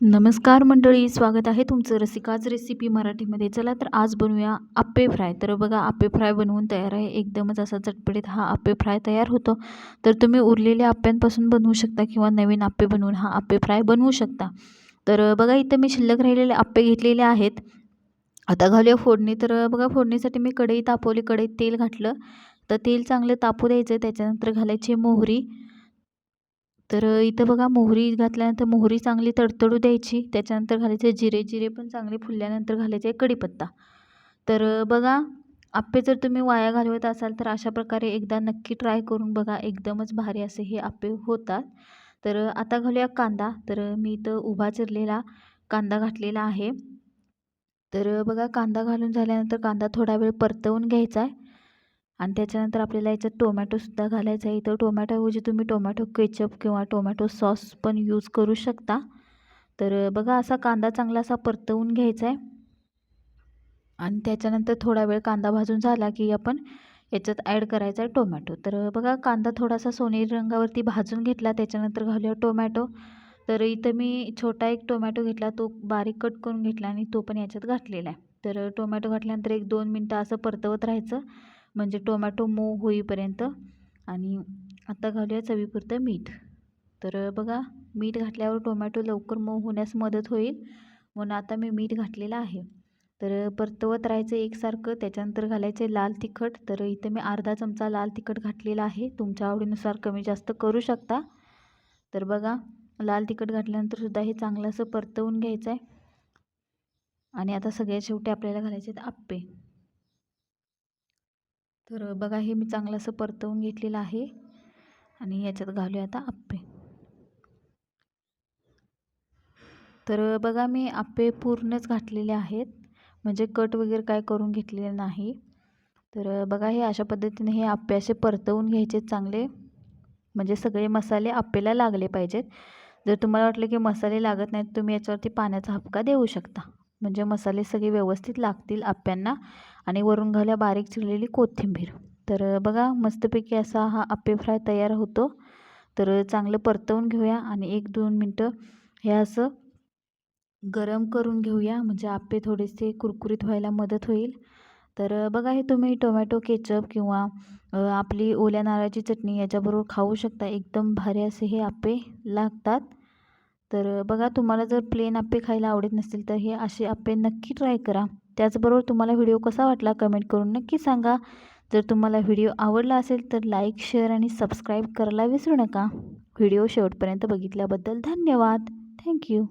नमस्कार मंडळी स्वागत आहे तुमचं रसिकाच रेसिपी मराठीमध्ये. चला तर आज बनवूया आप्पे फ्राय. तर बघा आप्पे फ्राय बनवून तयार आहे. एकदमच असा चटपटीत हा आप्पे फ्राय तयार होतो. तर तुम्ही उरलेल्या आप्प्यांपासून बनवू शकता किंवा नवीन आप्पे बनवून हा आप्पे फ्राय बनवू शकता. तर बघा इथं मी शिल्लक राहिलेले आप्पे घेतलेले आहेत. आता घालूया फोडणी. तर बघा फोडणीसाठी मी कढई तापवली. कढईत तेल घातलं. तर तेल चांगलं तापू द्यायचं त्याच्यानंतर घालायची मोहरी. तर इथं बघा मोहरी घातल्यानंतर मोहरी चांगली तडतडू द्यायची. त्याच्यानंतर घालायचे जिरे जिरे पण चांगले फुलल्यानंतर घालायचे कढीपत्ता. तर बघा आप्पे जर तुम्ही वाया घालवत असाल तर अशा प्रकारे एकदा नक्की ट्राय करून बघा एकदमच भारी असे हे आप्पे होतात. तर आता घालूया कांदा. तर मी इथं उभा चिरलेला कांदा घातलेला आहे. तर बघा कांदा घालून झाल्यानंतर कांदा थोडा वेळ परतवून घ्यायचा आहे. आणि त्याच्यानंतर आपल्याला याच्यात टोमॅटोसुद्धा घालायचा आहे. इथं टोमॅटोऐवजी तुम्ही टोमॅटो केचप किंवा टोमॅटो सॉस पण यूज करू शकता. तर बघा असा कांदा चांगला असा परतवून घ्यायचा आहे. आणि त्याच्यानंतर थोडा वेळ कांदा भाजून झाला की आपण याच्यात ॲड करायचा आहे टोमॅटो तर बघा कांदा थोडासा सोनेरी रंगावरती भाजून घेतला. त्याच्यानंतर घालूया टोमॅटो तर इथं मी छोटा एक टोमॅटो घेतला. तो बारीक कट करून घेतला आणि तो पण याच्यात घातलेला आहे. तर टोमॅटो घातल्यानंतर एक दोन मिनटं असं परतवत राहायचं. म्हणजे टोमॅटो मऊ होईपर्यंत. आणि आता घालूया चवीपुरतं मीठ. तर बघा मीठ घातल्यावर टोमॅटो लवकर मऊ होण्यास मदत होईल. म्हणून आता मी मीठ घातलेलं आहे. तर परतवत राहायचं एकसारखं त्याच्यानंतर घालायचे लाल तिखट. तर इथं मी अर्धा चमचा लाल तिखट घातलेला आहे. तुमच्या आवडीनुसार कमी जास्त करू शकता. तर बघा लाल तिखट घातल्यानंतर सुद्धा हे चांगलं असं परतवून घ्यायचं आहे. आणि आता सगळ्यात शेवटी आपल्याला घालायचे आहेत आप्पे. तर बघा हे मी चांगलं असं परतवून घेतलेलं आहे आणि याच्यात घालूया आता आप्पे. तर बघा मी आप्पे पूर्णच घातलेले आहेत. म्हणजे कट वगैरे काय करून घेतलेले नाही. तर बघा हे अशा पद्धतीने हे आप्पे असे परतवून घ्यायचे चांगले. म्हणजे सगळे मसाले आप्पेला लागले पाहिजेत. जर तुम्हाला वाटलं की मसाले लागत नाहीत तुम्ही याच्यावरती पाण्याचा हपका देऊ शकता. म्हणजे मसाले सगळे व्यवस्थित लागतील आप्यांना. आणि वरून घाल्या बारीक चिरलेली कोथिंबीर. तर बघा मस्तपैकी असा हा आप्पे फ्राय तयार होतो. तर चांगलं परतवून घेऊया आणि एक दोन मिनटं हे असं गरम करून घेऊया. म्हणजे आप्पे थोडेसे कुरकुरीत व्हायला मदत होईल. तर बघा हे तुम्ही टोमॅटो केचप किंवा आपली ओल्या नारळाची चटणी याच्याबरोबर खाऊ शकता. एकदम भारी असे हे आप्पे लागतात. तर बघा तुम्हाला जर प्लेन आप्पे खायला आवडत नसतील तर हे असे आप्पे नक्की ट्राय करा. त्याचबरोबर तुम्हाला व्हिडिओ कसा वाटला कमेंट करून नक्की सांगा. जर तुम्हाला व्हिडिओ आवडला असेल तर लाईक शेअर आणि सबस्क्राईब करायला विसरू नका. व्हिडिओ शेवटपर्यंत बघितल्याबद्दल धन्यवाद. थँक्यू